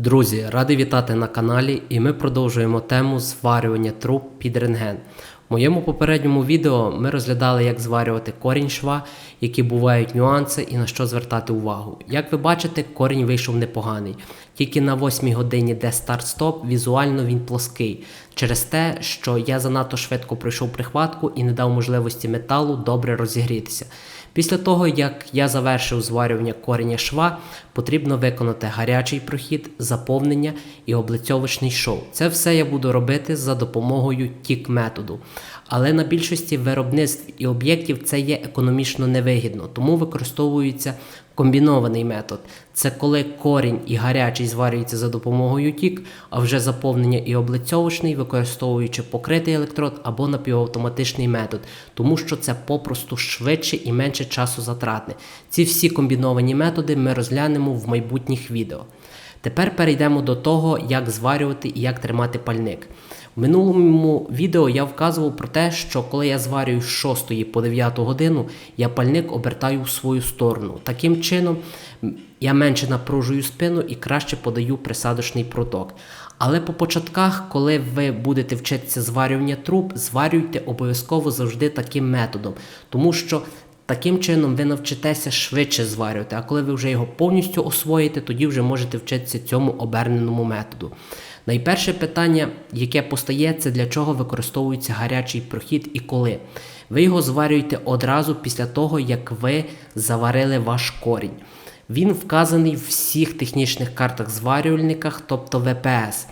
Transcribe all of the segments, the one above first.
Друзі, радий вітати на каналі, і ми продовжуємо тему зварювання труб під рентген. В моєму попередньому відео ми розглядали, як зварювати корінь шва, які бувають нюанси і на що звертати увагу. Як ви бачите, корінь вийшов непоганий. Тільки на 8 годині, де старт-стоп, візуально він плоский, через те, що я занадто швидко пройшов прихватку і не дав можливості металу добре розігрітися. Після того, як я завершив зварювання кореня шва, потрібно виконати гарячий прохід, заповнення і облицьовочний шов. Це все я буду робити за допомогою тік методу. Але на більшості виробництв і об'єктів це є економічно невигідно, тому використовується комбінований метод. Це коли корінь і гарячий зварюються за допомогою тік, а вже заповнення і облицьовочний, використовуючи покритий електрод або напівавтоматичний метод, тому що це попросту швидше і менше часу затратне. Ці всі комбіновані методи ми розглянемо в майбутніх відео. Тепер перейдемо до того, як зварювати і як тримати пальник. Минулому відео я вказував про те, що коли я зварюю з 6 по 9 годину, я пальник обертаю в свою сторону. Таким чином я менше напружую спину і краще подаю присадочний проток. Але по початках, коли ви будете вчитися зварювання труб, зварюйте обов'язково завжди таким методом, тому що Таким чином ви навчитеся швидше зварювати, а коли ви вже його повністю освоїте, тоді вже можете вчитися цьому оберненому методу. Найперше питання, яке постає, це для чого використовується гарячий прохід і коли. Ви його зварюєте одразу після того, як ви заварили ваш корінь. Він вказаний в всіх технічних картах зварювальниках, тобто ВПС.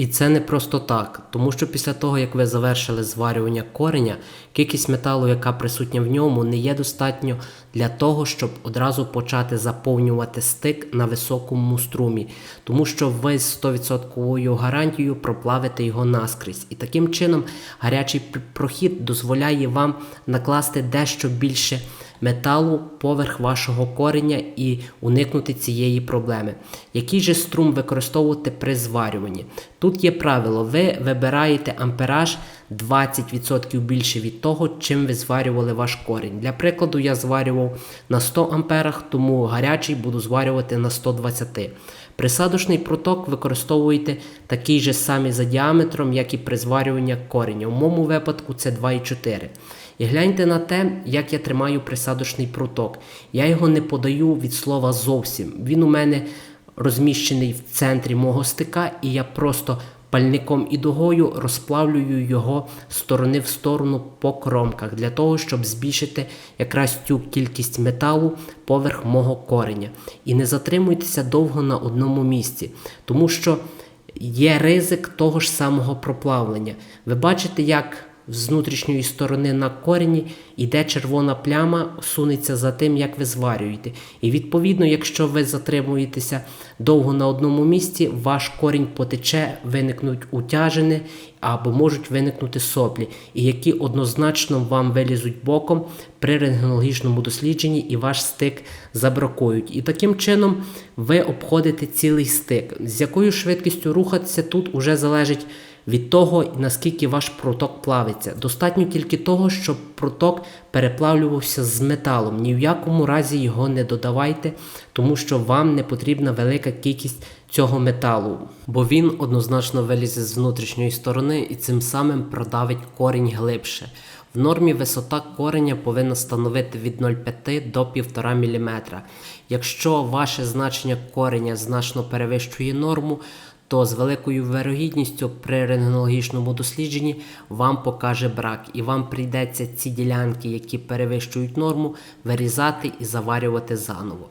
І це не просто так, тому що після того, як ви завершили зварювання кореня, кількість металу, яка присутня в ньому, не є достатньо для того, щоб одразу почати заповнювати стик на високому струмі, тому що ви з 100% гарантією проплавите його наскрізь. І таким чином гарячий прохід дозволяє вам накласти дещо більше металу поверх вашого кореня і уникнути цієї проблеми. Який же струм використовувати при зварюванні? Тут є правило, ви вибираєте ампераж 20% більше від того, чим ви зварювали ваш корінь. Для прикладу, я зварював на 100 амперах, тому гарячий буду зварювати на 120. Присадочний проток використовуєте такий же самий за діаметром, як і при зварюванні кореня. У моєму випадку це 2,4. І гляньте на те, як я тримаю присадочний проток. Я його не подаю від слова зовсім. Він у мене розміщений в центрі мого стика, і я просто пальником і дугою розплавлюю його сторони в сторону по кромках, для того, щоб збільшити якраз цю кількість металу поверх мого кореня. І не затримуйтеся довго на одному місці, тому що є ризик того ж самого проплавлення. Ви бачите, як з внутрішньої сторони на корені йде червона пляма, сунеться за тим, як ви зварюєте. І відповідно, якщо ви затримуєтеся довго на одному місці, ваш корінь потече, виникнуть утяжини або можуть виникнути соплі, і які однозначно вам вилізуть боком при рентгенологічному дослідженні і ваш стик забракують. І таким чином ви обходите цілий стик. З якою швидкістю рухатися тут уже залежить від того, наскільки ваш проток плавиться. Достатньо тільки того, щоб проток переплавлювався з металом. Ні в якому разі його не додавайте, тому що вам не потрібна велика кількість цього металу, бо він однозначно вилізе з внутрішньої сторони і цим самим продавить корінь глибше. В нормі висота кореня повинна становити від 0,5 до 1,5 мм. Якщо ваше значення кореня значно перевищує норму, то з великою вирогідністю при рентгенологічному дослідженні вам покаже брак, і вам прийдеться ці ділянки, які перевищують норму, вирізати і заварювати заново.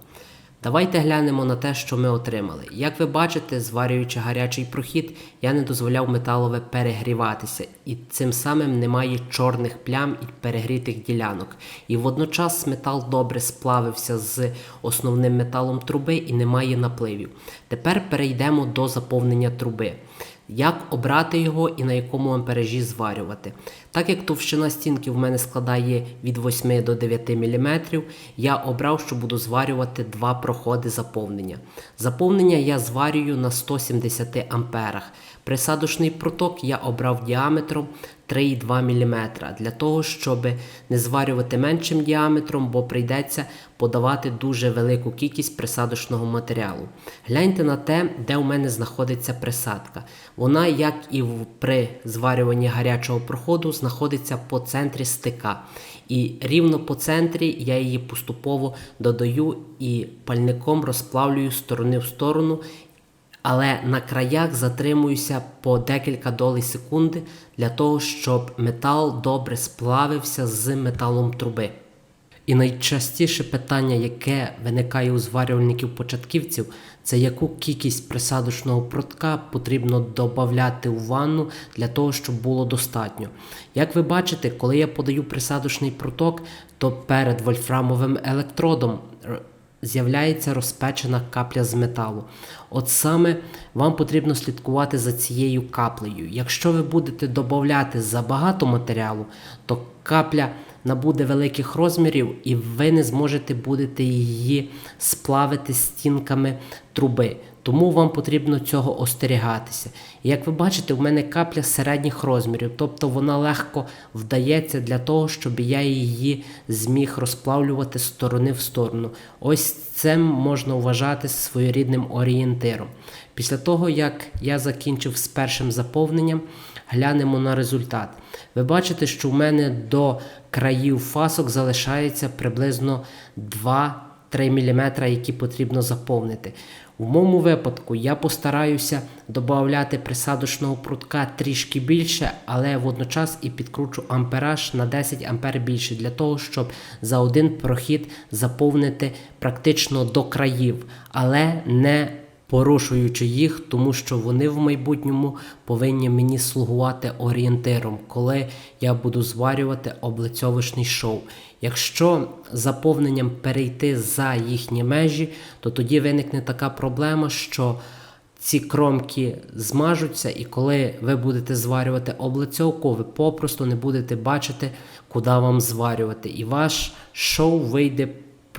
Давайте глянемо на те, що ми отримали. Як ви бачите, зварюючи гарячий прохід, я не дозволяв металове перегріватися, і цим самим немає чорних плям і перегрітих ділянок. І водночас метал добре сплавився з основним металом труби і немає напливів. Тепер перейдемо до заповнення труби. Як обрати його і на якому ампережі зварювати. Так як товщина стінки в мене складає від 8 до 9 мм, я обрав, що буду зварювати два проходи заповнення. Заповнення я зварюю на 170 амперах. Присадочний проток я обрав діаметром 3,2 мм для того, щоб не зварювати меншим діаметром, бо прийдеться подавати дуже велику кількість присадочного матеріалу. Гляньте на те, де у мене знаходиться присадка. Вона, як і при зварюванні гарячого проходу, знаходиться по центрі стика. І рівно по центрі я її поступово додаю і пальником розплавлюю з сторони в сторону але на краях затримуюся по декілька долей секунди для того, щоб метал добре сплавився з металом труби. І найчастіше питання, яке виникає у зварювальників початківців, це яку кількість присадочного протка потрібно додати у ванну для того, щоб було достатньо. Як ви бачите, коли я подаю присадочний проток, то перед вольфрамовим електродом з'являється розпечена капля з металу. От саме вам потрібно слідкувати за цією каплею. Якщо ви будете додати забагато матеріалу, то капля набуде великих розмірів і ви не зможете будете її сплавити стінками труби. Тому вам потрібно цього остерігатися. Як ви бачите, в мене капля середніх розмірів, тобто вона легко вдається для того, щоб я її зміг розплавлювати з сторони в сторону. Ось це можна вважати своєрідним орієнтиром. Після того, як я закінчив з першим заповненням, глянемо на результат. Ви бачите, що в мене до країв фасок залишається приблизно 2-3 мм, які потрібно заповнити. У моєму випадку я постараюся додати присадочного прутка трішки більше, але водночас і підкручу ампераж на 10 ампер більше для того, щоб за один прохід заповнити практично до країв, але не порушуючи їх, тому що вони в майбутньому повинні мені слугувати орієнтиром, коли я буду зварювати облицьовочний шов. Якщо заповненням перейти за їхні межі, то тоді виникне така проблема, що ці кромки змажуться, і коли ви будете зварювати облицьовку, ви попросту не будете бачити, куди вам зварювати. І ваш шоу вийде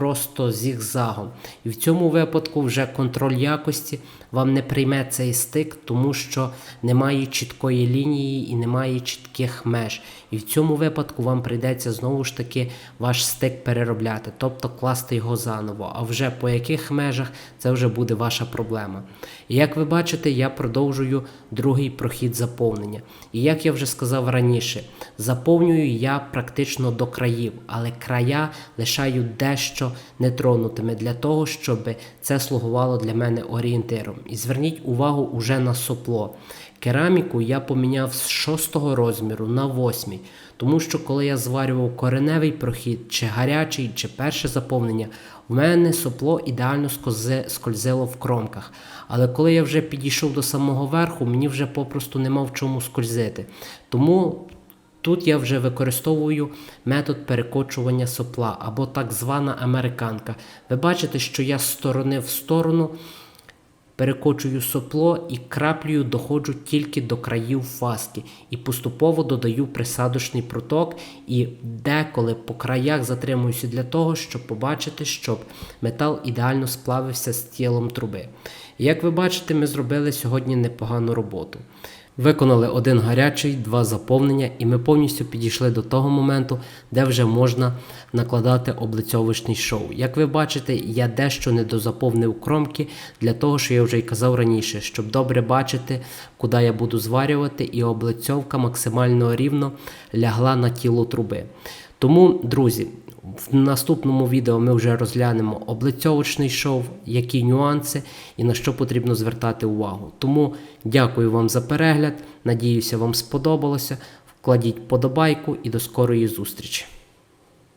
просто зігзагом. І в цьому випадку вже контроль якості вам не прийме цей стик, тому що немає чіткої лінії і немає чітких меж. І в цьому випадку вам прийдеться знову ж таки ваш стик переробляти, тобто класти його заново. А вже по яких межах це вже буде ваша проблема. І як ви бачите, я продовжую другий прохід заповнення. І як я вже сказав раніше, заповнюю я практично до країв, але края лишаю дещо нетронутими для того, щоб це слугувало для мене орієнтиром. І зверніть увагу уже на сопло. Кераміку я поміняв з 6 розміру на 8, тому що коли я зварював кореневий прохід, чи гарячий, чи перше заповнення, в мене сопло ідеально скользило в кромках. Але коли я вже підійшов до самого верху, мені вже попросту нема в чому скользити. Тому Тут я вже використовую метод перекочування сопла або так звана американка. Ви бачите, що я з сторони в сторону перекочую сопло і краплею доходжу тільки до країв фаски і поступово додаю присадочний проток і деколи по краях затримуюся для того, щоб побачити, щоб метал ідеально сплавився з тілом труби. Як ви бачите, ми зробили сьогодні непогану роботу. Виконали один гарячий, два заповнення, і ми повністю підійшли до того моменту, де вже можна накладати облицьовочний шов. Як ви бачите, я дещо не дозаповнив кромки для того, що я вже й казав раніше, щоб добре бачити, куди я буду зварювати, і облицьовка максимально рівно лягла на тіло труби. Тому, друзі, в наступному відео ми вже розглянемо облицьовочний шов, які нюанси і на що потрібно звертати увагу. Тому дякую вам за перегляд. Надіюся, вам сподобалося. Вкладіть подобайку і до скорої зустрічі.